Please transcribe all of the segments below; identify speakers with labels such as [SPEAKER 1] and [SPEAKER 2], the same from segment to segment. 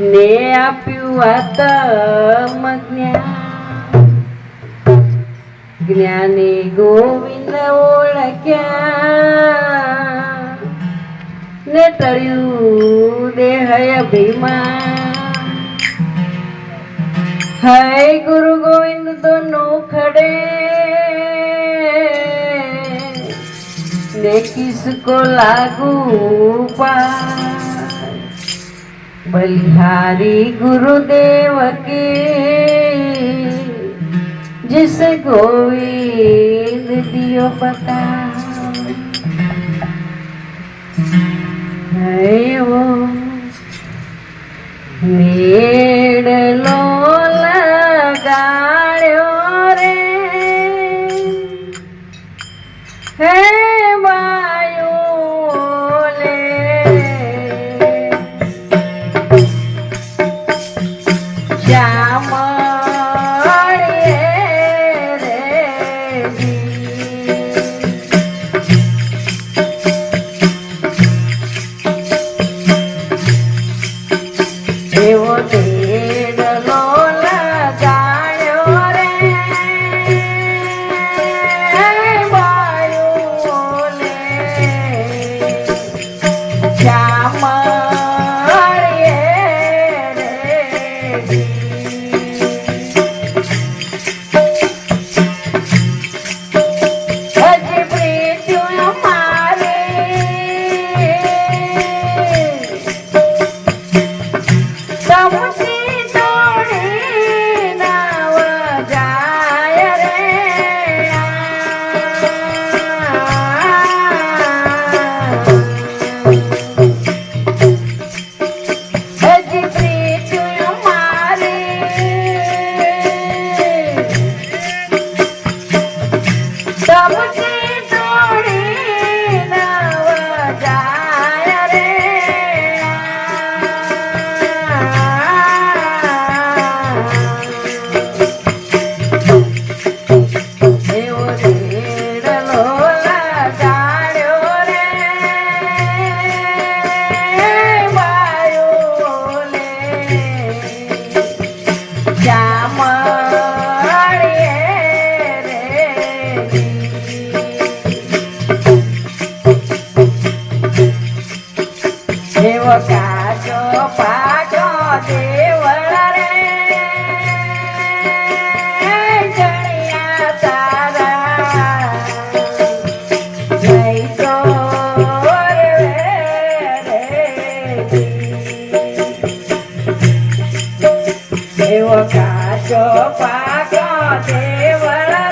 [SPEAKER 1] ને આપ્યું આતમ જ્ઞાન. જ્ઞાને ગોવિંદ ઓળખ્યા. ને ટળ્યું દેહ અભિમાન. હૈ ગુરુ ગોવિંદ તો નો ખડે. ને કિસકો લાગુ પા बलिहारी गुरुदेव के जिस गोविंद दियो पता। है वो मेड़ लो સાચો પાછો દેવળ દેવ કાચો પાકો Devla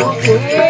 [SPEAKER 1] Yeah.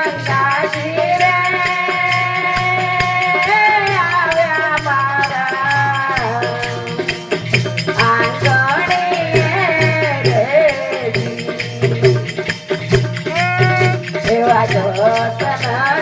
[SPEAKER 1] What can I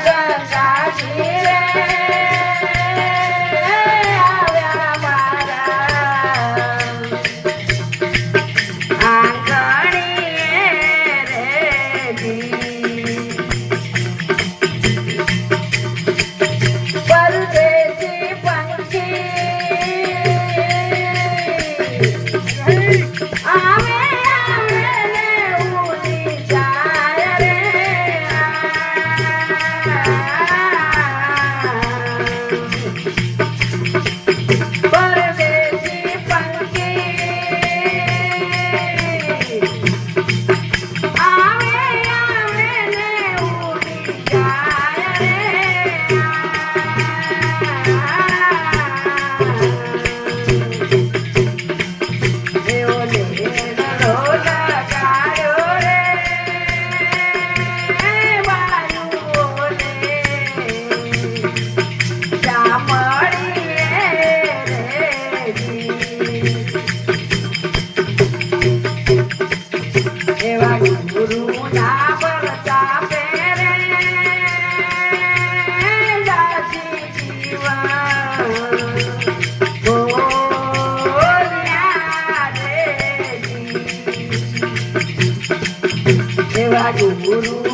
[SPEAKER 1] રે એવા